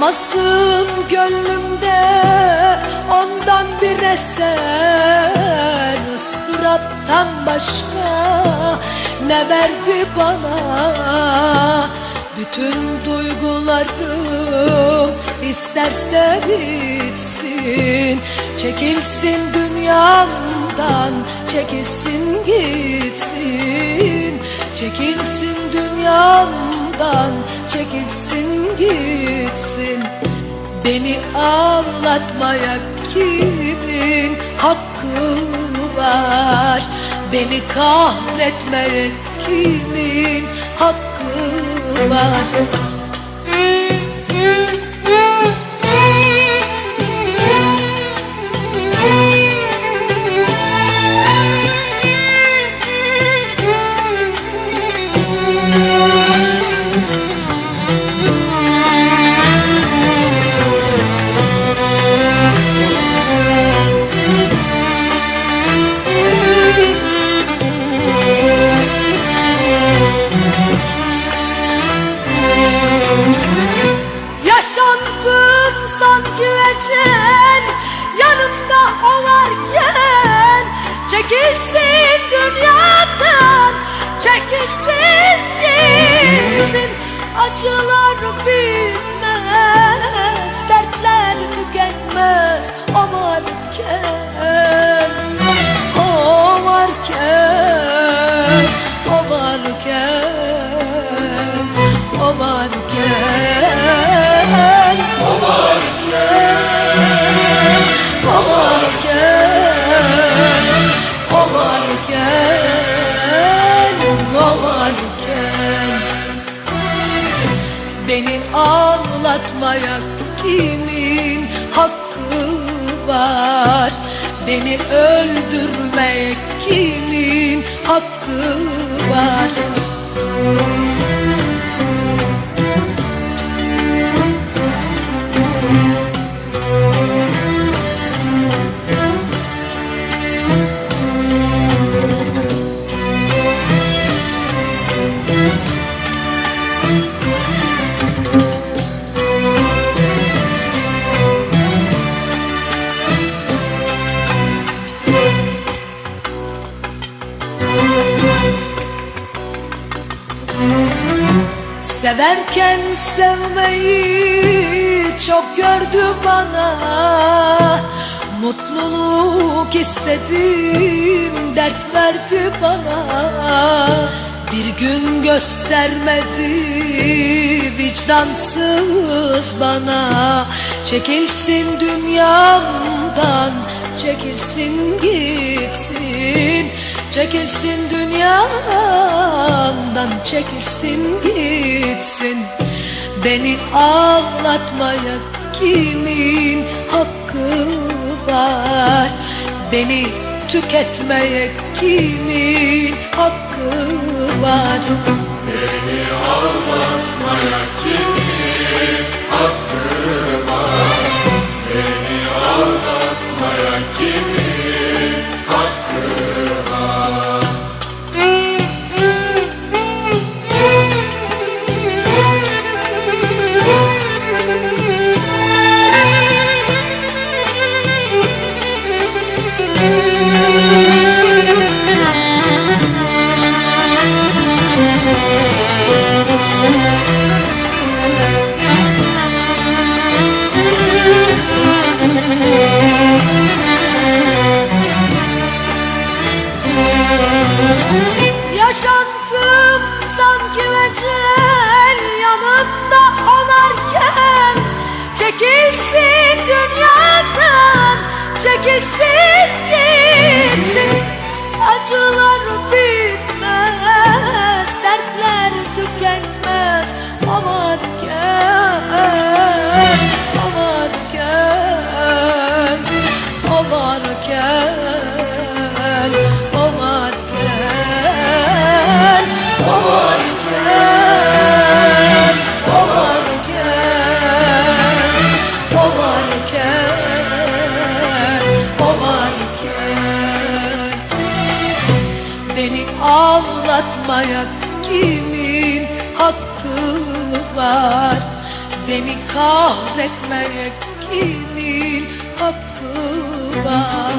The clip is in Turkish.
Kalmasın gönlümde ondan bir eser ıstıraptan başka ne verdi bana? Bütün duygularım isterse bitsin. Çekilsin dünyamdan çekilsin gitsin. Çekilsin dünyamdan çekilsin gitsin Beni ağlatmaya kimin hakkı var? Beni kahretmeye kimin hakkı var Acılar bitmez Dertler tükenmez O varken O varken Beni öldürmeye kimin hakkı var Severken sevmeyi çok gördü bana. Mutluluk istedim dert verdi bana. Bir gün göstermedi vicdansız bana. Çekilsin dünyamdan çekilsin gitsin Çekilsin dünyamdan çekilsin gitsin. Beni ağlatmaya kimin hakkı var? Beni tüketmeye kimin hakkı var? Beni ağlatmaya kimin can say ağlatmaya kimin hakkı var? Beni kahretmeye kimin hakkı var